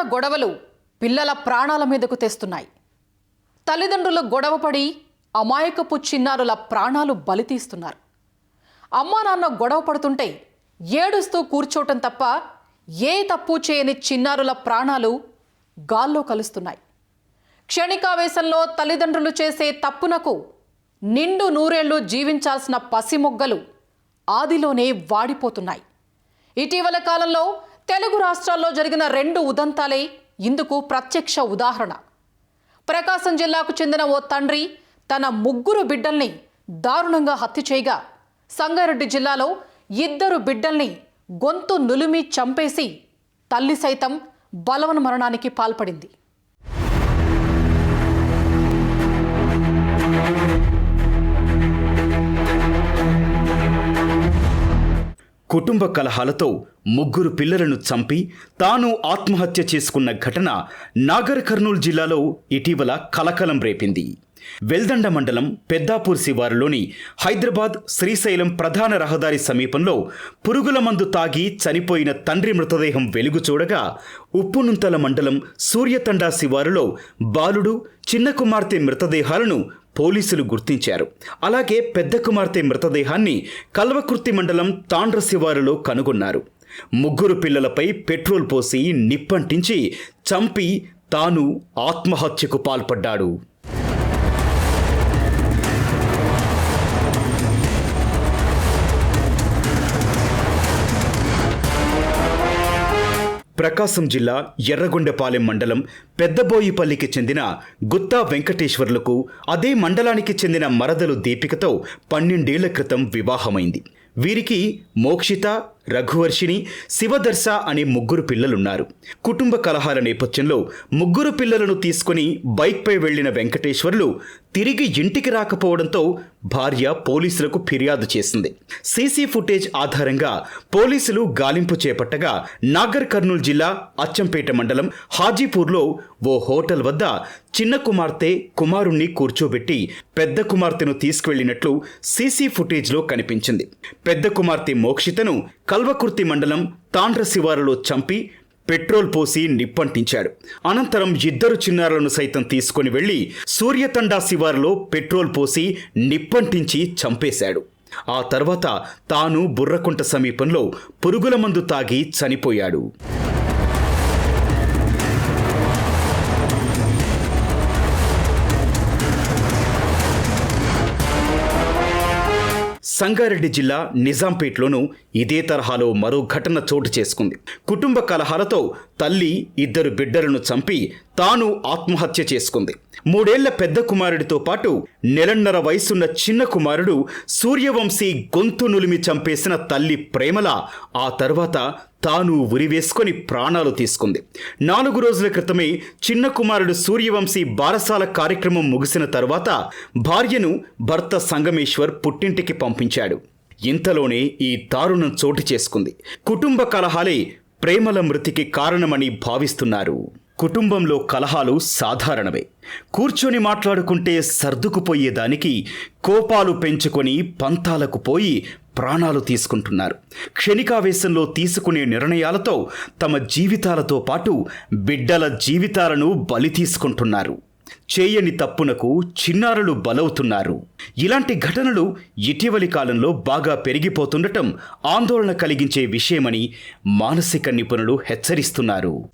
గొడవలు పిల్లల ప్రాణాల మీదకు తెస్తున్నాయి. తల్లిదండ్రులు గొడవపడి అమాయకపు చిన్నారుల ప్రాణాలు బలితీస్తున్నారు అమ్మా నాన్న గొడవ పడుతుంటే ఏడుస్తూ కూర్చోవటం తప్ప ఏ తప్పు చేయని చిన్నారుల ప్రాణాలు గాల్లో కలుస్తున్నాయి. క్షణికావేశంలో తల్లిదండ్రులు చేసే తప్పునకు నిండు నూరేళ్ళు జీవించాల్సిన పసిమొగ్గలు ఆదిలోనే వాడిపోతున్నాయి. ఇటీవల కాలంలో తెలుగు రాష్ట్రాల్లో జరిగిన రెండు ఉదంతాలే ఇందుకు ప్రత్యక్ష ఉదాహరణ. ప్రకాశం జిల్లాకు చెందిన ఓ తండ్రి తన ముగ్గురు బిడ్డల్ని దారుణంగా హత్య చేయగా సంగారెడ్డి జిల్లాలో ఇద్దరు బిడ్డల్ని గొంతు నులిమి చంపేసి తల్లి సైతం బలవన మరణానికి పాల్పడింది. కుటుంబ కలహాలతో ముగ్గురు పిల్లలను చంపి తాను ఆత్మహత్య చేసుకున్న ఘటన నాగర్ కర్నూలు జిల్లాలో ఇటీవల కలకలం రేపింది. వెల్దండ మండలం పెద్దాపూర్ శివారులోని హైదరాబాద్ శ్రీశైలం ప్రధాన రహదారి సమీపంలో పురుగుల మందు తాగి చనిపోయిన తండ్రి మృతదేహం వెలుగు చూడగా ఉప్పునుంతల మండలం సూర్యతండా శివారులో బాలుడు చిన్న కుమార్తె మృతదేహాలను పోలీసులు గుర్తించారు. అలాగే పెద్ద కుమార్తె మృతదేహాన్ని కల్వకుర్తి మండలం తాండ్ర శివారులో కనుగొన్నారు. ముగ్గురు పిల్లలపై పెట్రోల్ పోసి నిప్పంటించి చంపి తాను ఆత్మహత్యకు పాల్పడ్డాడు. ప్రకాశం జిల్లా ఎర్రగొండపాలెం మండలం పెద్దబోయిపల్లికి చెందిన గుత్తా వెంకటేశ్వర్లకు అదే మండలానికి చెందిన మరదలు దీపికతో పన్నెండేళ్ళ క్రితం వివాహమైంది. వీరికి మోక్షిత రఘువర్షిణి శివదర్శ అనే ముగ్గురు పిల్లలున్నారు. కుటుంబ కలహాల నేపథ్యంలో ముగ్గురు పిల్లలను తీసుకుని బైక్పై వెళ్ళిన వెంకటేశ్వర్లు తిరిగి ఇంటికి రాకపోవడంతో భార్య పోలీసులకు ఫిర్యాదు చేసింది. సీసీ ఫుటేజ్ ఆధారంగా పోలీసులు గాలింపు చేపట్టగా నాగర్ కర్నూలు జిల్లా అచ్చంపేట మండలం హాజీపూర్లో ఓ హోటల్ వద్ద చిన్న కుమార్తె కుమారుణ్ణి కూర్చోబెట్టి పెద్ద కుమార్తెను తీసుకువెళ్ళినట్లు సీసీ ఫుటేజ్లో కనిపించింది. పెద్ద కుమార్తె మోక్షితను కల్వకుర్తి మండలం తాండ్ర శివారులో చంపి పెట్రోల్ పోసి నిప్పంటించాడు. అనంతరం ఇద్దరు చిన్నారులను సైతం తీసుకుని వెళ్ళి సూర్యతండా శివారులో పెట్రోల్ పోసి నిప్పంటించి చంపేశాడు. ఆ తర్వాత తాను బుర్రకుంట సమీపంలో పురుగుల మందు తాగి చనిపోయాడు. సంగారెడ్డి జిల్లా నిజాంపేట్లోనూ ఇదే తరహాలో మరో ఘటన చోటు చేసుకుంది. కుటుంబ కలహాలతో తల్లి ఇద్దరు బిడ్డలను చంపి తాను ఆత్మహత్య చేసుకుంది. మూడేళ్ళ పెద్ద కుమారుడితో పాటు నెలన్నర వయసున్న చిన్న కుమారుడు సూర్యవంశీ గొంతు నులిమి చంపేసిన తల్లి ప్రేమల ఆ తర్వాత తాను ఉరివేసుకొని ప్రాణాలు తీసుకుంది. నాలుగు రోజుల క్రితమే చిన్న కుమారుడు సూర్యవంశీ బారసాల కార్యక్రమం ముగిసిన తర్వాత భార్యను భర్త సంగమేశ్వర్ పుట్టింటికి పంపించాడు. ఇంతలోనే ఈ దారుణం చోటు చేసుకుంది. కుటుంబ కలహాలే ప్రేమల మృతికి కారణమని భావిస్తున్నారు. కుటుంబంలో కలహాలు సాధారణమే కూర్చొని మాట్లాడుకుంటే సర్దుకుపోయేదానికి కోపాలు పెంచుకొని పంతాలకు పోయి ప్రాణాలు తీసుకుంటున్నారు. క్షణికావేశంలో తీసుకునే నిర్ణయాలతో తమ జీవితాలతో పాటు బిడ్డల జీవితాలను బలి తీసుకుంటున్నారు. చేయని తప్పునకు చిన్నారులు బలవుతున్నారు. ఇలాంటి ఘటనలు ఇటీవలి కాలంలో బాగా పెరిగిపోతుండటం ఆందోళన కలిగించే విషయమని మానసిక నిపుణులు హెచ్చరిస్తున్నారు.